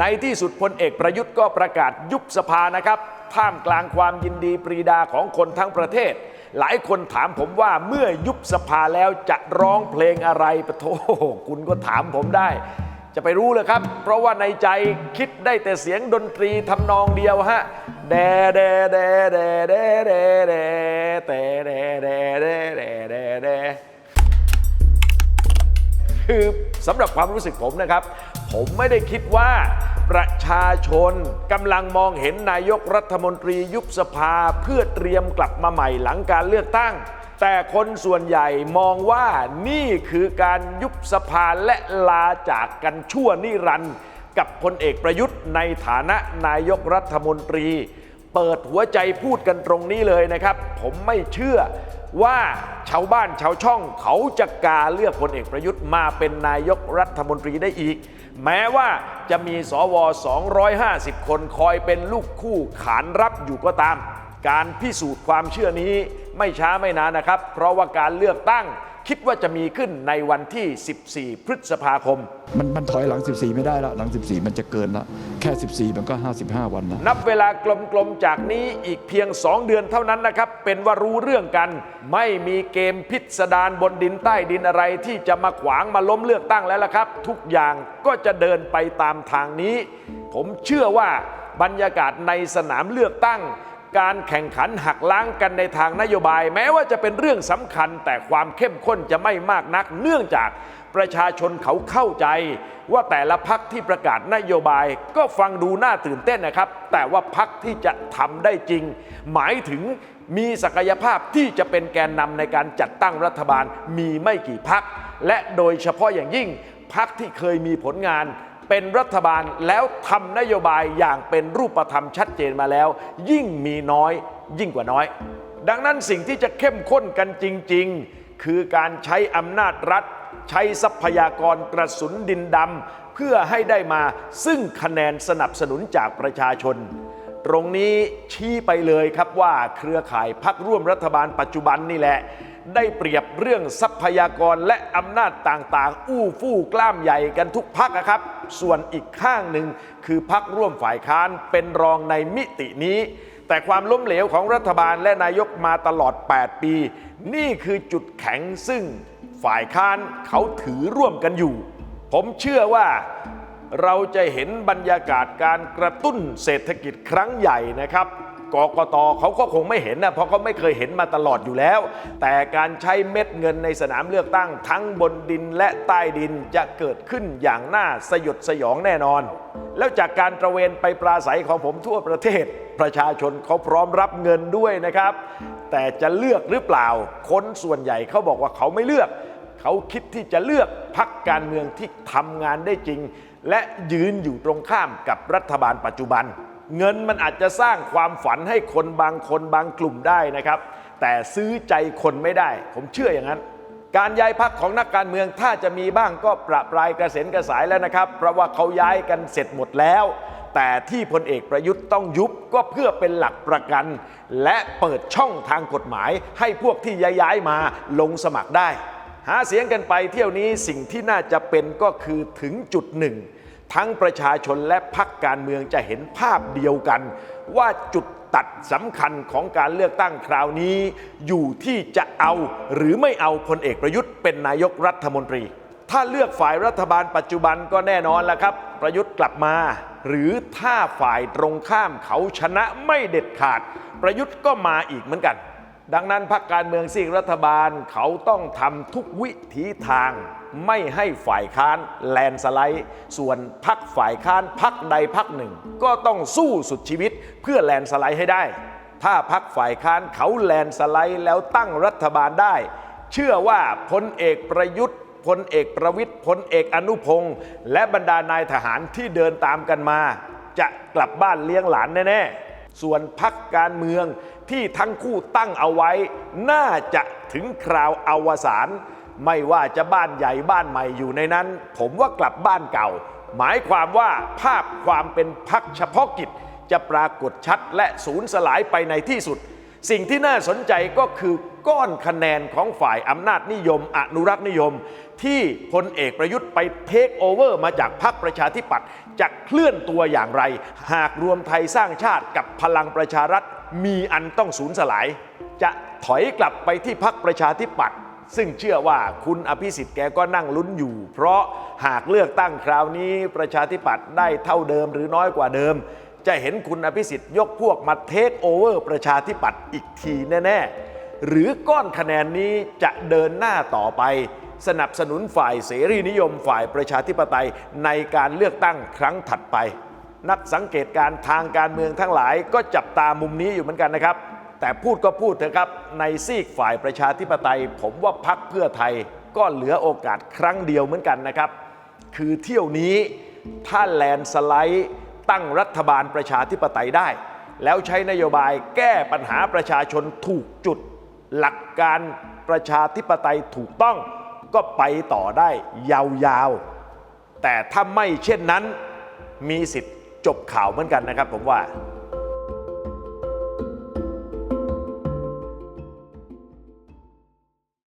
ในที่สุดพลเอกประยุทธ์ก็ประกาศยุบสภานะครับท่ามกลางความยินดีปรีดาของคนทั้งประเทศ หลายคนถามผมว่าเมื่อยุบสภาแล้วจะร้องเพลงอะไรปะโถคุณก็ถามผมได้ จะไปรู้เลยครับ เพราะว่าในใจคิดได้แต่เสียงดนตรีทำนองเดียวฮะแดแดแดแดแดแดแดแต่แดแดแดแดแดแดคือ สำหรับความรู้สึกผมนะครับ ผมไม่ได้คิดว่า ประชาชนกำลังมองเห็นนายกรัฐมนตรียุบสภาเพื่อเตรียมกลับมาใหม่หลังการเลือกตั้ง แต่คนส่วนใหญ่มองว่านี่คือการยุบสภาและลาจากกันชั่วนิรันดร์กับพลเอกประยุทธ์ในฐานะนายกรัฐมนตรี เปิดหัวใจพูดกันตรงนี้เลยนะครับ ผมไม่เชื่อว่าชาวบ้านชาวช่องเขาจะกาเลือกพลเอกประยุทธ์มาเป็นนายกรัฐมนตรีได้อีก แม้ว่าจะมีสว 250 คนคอยเป็นลูกคู่ขานรับอยู่ก็ตาม การพิสูจน์ความเชื่อนี้ไม่ช้าไม่นานนะครับ เพราะว่าการเลือกตั้งคิดว่าจะมีขึ้นในวันที่ 14 พฤษภาคม มันมันถอยหลัง 14 ไม่ได้แล้วหลัง 14 มันจะเกินละ ค่ 14 มันก็ 55 วันนะนับเวลากลมๆจากนี้อีกเพียง 2 เดือนเท่านั้นนะครับ เป็นว่ารู้เรื่องกัน ไม่มีเกมพิสดารบนดินใต้ดินอะไรที่จะมาขวางมาล้มเลือกตั้งแล้วละครับ ทุกอย่างก็จะเดินไปตามทางนี้ ผมเชื่อว่าบรรยากาศในสนามเลือกตั้ง การแข่งขันหักล้างกันในทางนโยบาย แม้ว่าจะเป็นเรื่องสำคัญแต่ความเข้มข้นจะไม่มากนัก เนื่องจาก ประชาชนเขาเข้าใจ ว่าแต่ละพักที่ประกาศนโยบาย ก็ฟังดูน่าตื่นเต้นนะครับ แต่ว่าพักที่จะทำได้จริง หมายถึงมีศักยภาพที่จะเป็นแกนนำในการจัดตั้งรัฐบาลมีไม่กี่พัก และโดยเฉพาะอย่างยิ่งพักที่เคยมีผลงานเป็นรัฐบาลแล้วทำนโยบายอย่างเป็นรูปธรรมชัดเจนมาแล้ว ยิ่งมีน้อยยิ่งกว่าน้อย ดังนั้นสิ่งที่จะเข้มข้นกันจริง ๆ คือการใช้อำนาจรัฐ ใช้ทรัพยากรกระสุนดินดำเพื่อให้ได้มาซึ่งคะแนนสนับสนุนจากประชาชน ตรงนี้ชี้ไปเลยครับว่าเครือข่ายพักร่วมรัฐบาลปัจจุบันนี่แหละ ได้เปรียบเรื่องทรัพยากรและอำนาจต่างๆ อู้ฟู่กล้ามใหญ่กันทุกพักนะครับ ส่วนอีกข้างหนึ่งคือพักร่วมฝ่ายค้านเป็นรองในมิตินี้แต่ความล้มเหลวของรัฐบาลและนายกมาตลอด 8 ปี นี่คือจุดแข็งซึ่ง ฝ่ายค้านเขาถือร่วมกันอยู่ ผมเชื่อว่าเราจะเห็นบรรยากาศการกระตุ้นเศรษฐกิจครั้งใหญ่นะครับกกตเขาก็คงไม่เห็นนะเพราะเขาไม่เคยเห็นมาตลอดอยู่แล้ว แต่การใช้เม็ดเงินในสนามเลือกตั้งทั้งบนดินและใต้ดินจะเกิดขึ้นอย่างน่าสยดสยองแน่นอน แล้วจากการตระเวนไปปราศัยของผมทั่วประเทศ ประชาชนเขาพร้อมรับเงินด้วยนะครับ แต่จะเลือกหรือเปล่า คนส่วนใหญ่เขาบอกว่าเขาไม่เลือก เขาคิดที่จะเลือกพักการเมืองที่ทำงานได้จริง และยืนอยู่ตรงข้ามกับรัฐบาลปัจจุบัน เงินมันอาจจะสร้างความฝันให้คนบางคนบางกลุ่มได้นะครับ แต่ซื้อใจคนไม่ได้ ผมเชื่ออย่างนั้น การย้ายพักของนักการเมืองถ้าจะมีบ้างก็ประปรายกระเซ็นกระสายแล้วนะครับ เพราะว่าเขาย้ายกันเสร็จหมดแล้วแต่ที่พลเอกประยุทธ์ต้องยุบก็เพื่อเป็นหลักประกัน และเปิดช่องทางกฎหมายให้พวกที่ย้ายมาลงสมัครได้ หาเสียงกันไปเที่ยวนี้สิ่งที่น่าจะเป็นก็คือถึงจุดหนึ่ง ทั้งประชาชนและพักการเมืองจะเห็นภาพเดียวกัน ว่าจุดตัดสำคัญของการเลือกตั้งคราวนี้ อยู่ที่จะเอาหรือไม่เอาพลเอกประยุทธ์เป็นนายกรัฐมนตรี ถ้าเลือกฝ่ายรัฐบาลปัจจุบันก็แน่นอนแล้วครับ ประยุทธ์กลับมา หรือถ้าฝ่ายตรงข้ามเขาชนะไม่เด็ดขาด ประยุทธ์ก็มาอีกเหมือนกัน ดังนั้นพรรคการเมืองซีกรัฐบาลเขาต้องทำทุกวิถีทาง ไม่ให้ฝ่ายค้านแลนสไลด์ ส่วนพักฝ่ายค้านพักใดพักหนึ่ง ก็ต้องสู้สุดชีวิตเพื่อแลนสไลด์ให้ได้ ถ้าพักฝ่ายค้านเขาแลนสไลด์แล้วตั้งรัฐบาลได้ เชื่อว่าพลเอกประยุทธ์พลเอกประวิทย์พลเอกอนุพงศ์และบรรดานายทหารที่เดินตามกันมา จะกลับบ้านเลี้ยงหลานแน่ๆ ส่วนพักการเมืองที่ทั้งคู่ตั้งเอาไว้ น่าจะถึงคราวอวสานไม่ว่าจะบ้านใหญ่บ้านใหม่อยู่ในนั้น ผมว่ากลับบ้านเก่า หมายความว่าภาพความเป็นพักเฉพาะกิจ จะปรากฏชัดและสูญสลายไปในที่สุด สิ่งที่น่าสนใจก็คือก้อนคะแนนของฝ่ายอำนาจนิยม อนุรักษ์นิยม ที่พลเอกประยุทธ์ไปเทคโอเวอร์มาจากพรรคประชาธิปัตย์จะเคลื่อนตัวอย่างไร หากรวมไทยสร้างชาติกับพลังประชารัฐมีอันต้องสูญสลาย จะถอยกลับไปที่พรรคประชาธิปัตย์ซึ่งเชื่อว่าคุณอภิสิทธิ์แกก็นั่งลุ้นอยู่ เพราะหากเลือกตั้งคราวนี้ประชาธิปัตย์ได้เท่าเดิมหรือน้อยกว่าเดิม จะเห็นคุณอภิสิทธิ์ยกพวกมาเทคโอเวอร์ประชาธิปัตย์อีกทีแน่ ๆ หรือก้อนคะแนนนี้จะเดินหน้าต่อไป สนับสนุนฝ่ายเสรีนิยมฝ่ายประชาธิปไตยในการเลือกตั้งครั้งถัดไป นักสังเกตการทางการเมืองทั้งหลายก็จับตามุมนี้อยู่เหมือนกันนะครับ แต่พูดก็พูดเถอะครับ ในซีกฝ่ายประชาธิปไตย ผมว่าพักเพื่อไทยก็เหลือโอกาสครั้งเดียวเหมือนกันนะครับ คือเที่ยวนี้ถ้าแลนสไลด์ ตั้งรัฐบาลประชาธิปไตยได้ แล้วใช้นโยบายแก้ปัญหาประชาชนถูกจุด หลักการประชาธิปไตยถูกต้องก็ไปต่อได้ยาวๆ แต่ถ้าไม่เช่นนั้นมีสิทธิ์จบข่าวเหมือนกันนะครับผมว่า